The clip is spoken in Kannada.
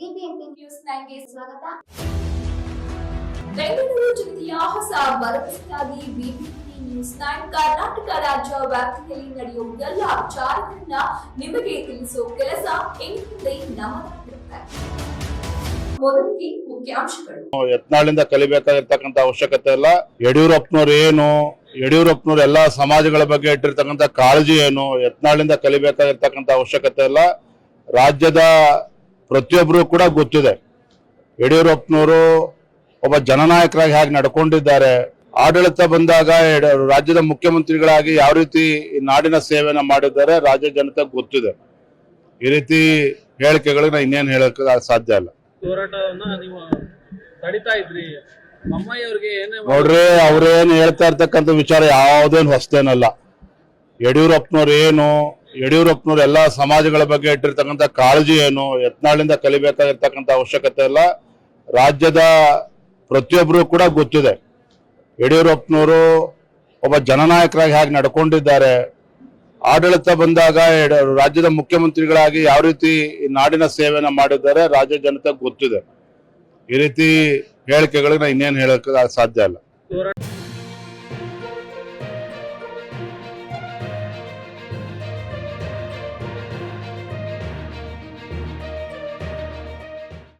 ಬಿಬಿಎಂಪಿ ನ್ಯೂಸ್ ನೈನ್ಗೆ ಸ್ವಾಗತ. ಬೆಂಗಳೂರು ಜಿಲ್ಲೆಯ ಹೊಸ ಭರವಸೆಯಾಗಿ ಬಿಬಿಎಂಪಿ ನ್ಯೂಸ್ ನೈನ್ ಕರ್ನಾಟಕ ರಾಜ್ಯ ವ್ಯಾಪ್ತಿಯಲ್ಲಿ ನಡೆಯುವ ಎಲ್ಲ ವಿಚಾರಗಳನ್ನ ನಿಮಗೆ ತಿಳಿಸುವ ಕೆಲಸ ನಮ್ಮದಾಗಿರುತ್ತೆ ಮೊದಲಿಗೆ ಮುಖ್ಯಾಂಶಗಳು. ಯತ್ನಾಳಿಂದ ಕಲಿಬೇಕಾಗಿರ್ತಕ್ಕಂಥ ಅವಶ್ಯಕತೆ ಇಲ್ಲ. ಯಡಿಯೂರಪ್ಪನವ್ರು ಏನು ಯಡಿಯೂರಪ್ಪನವ್ರು ಎಲ್ಲ ಸಮಾಜಗಳ ಬಗ್ಗೆ ಇಟ್ಟಿರ್ತಕ್ಕಂಥ ಕಾಳಜಿ ಏನು ಯತ್ನಾಳಿಂದ ಕಲಿಬೇಕಾಗಿರ್ತಕ್ಕಂಥ ಅವಶ್ಯಕತೆ ಇಲ್ಲ. ರಾಜ್ಯದ ಪ್ರತಿಯೊಬ್ಬರು ಕೂಡ ಗೊತ್ತಿದೆ. ಯಡಿಯೂರಪ್ಪನವರು ಒಬ್ಬ ಜನನಾಯಕರಾಗಿ ಹೇಗೆ ನಡ್ಕೊಂಡಿದ್ದಾರೆ. ಆಡಳಿತ ಬಂದಾಗ ರಾಜ್ಯದ ಮುಖ್ಯಮಂತ್ರಿಗಳಾಗಿ ಯಾವ ರೀತಿ ಈ ನಾಡಿನ ಸೇವೆನ ಮಾಡಿದ್ದಾರೆ ರಾಜ್ಯ ಜನತೆ ಗೊತ್ತಿದೆ. ಈ ರೀತಿ ಹೇಳಿಕೆಗಳಿಗೆ ನಾ ಇನ್ನೇನು ಹೇಳಕ್ ಸಾಧ್ಯ ಇಲ್ಲ. ನೋಡ್ರಿ ಅವ್ರೇನ್ ಹೇಳ್ತಾ ಇರ್ತಕ್ಕಂಥ ವಿಚಾರ ಯಾವುದೇನು ಹೊಸದೇನಲ್ಲ. ಯಡಿಯೂರಪ್ಪನವ್ರು ಏನು ಯಡಿಯೂರಪ್ಪನವ್ರು ಎಲ್ಲ ಸಮಾಜಗಳ ಬಗ್ಗೆ ಇಟ್ಟಿರ್ತಕ್ಕಂಥ ಕಾಳಜಿ ಏನು, ಯತ್ನಾಳಿಂದ ಕಲಿಬೇಕಾಗಿರ್ತಕ್ಕಂಥ ಅವಶ್ಯಕತೆ ಇಲ್ಲ. ರಾಜ್ಯದ ಪ್ರತಿಯೊಬ್ಬರು ಕೂಡ ಗೊತ್ತಿದೆ. ಯಡಿಯೂರಪ್ಪನವರು ಒಬ್ಬ ಜನನಾಯಕರಾಗಿ ಹೇಗೆ ನಡ್ಕೊಂಡಿದ್ದಾರೆ. ಆಡಳಿತ ಬಂದಾಗ ರಾಜ್ಯದ ಮುಖ್ಯಮಂತ್ರಿಗಳಾಗಿ ಯಾವ ರೀತಿ ನಾಡಿನ ಸೇವೆನ ಮಾಡಿದ್ದಾರೆ ರಾಜ್ಯ ಜನತೆ ಗೊತ್ತಿದೆ. ಈ ರೀತಿ ಹೇಳಿಕೆಗಳಿಗೆ ನಾ ಇನ್ನೇನು ಹೇಳಕ್ಕೆ ಸಾಧ್ಯ ಇಲ್ಲ.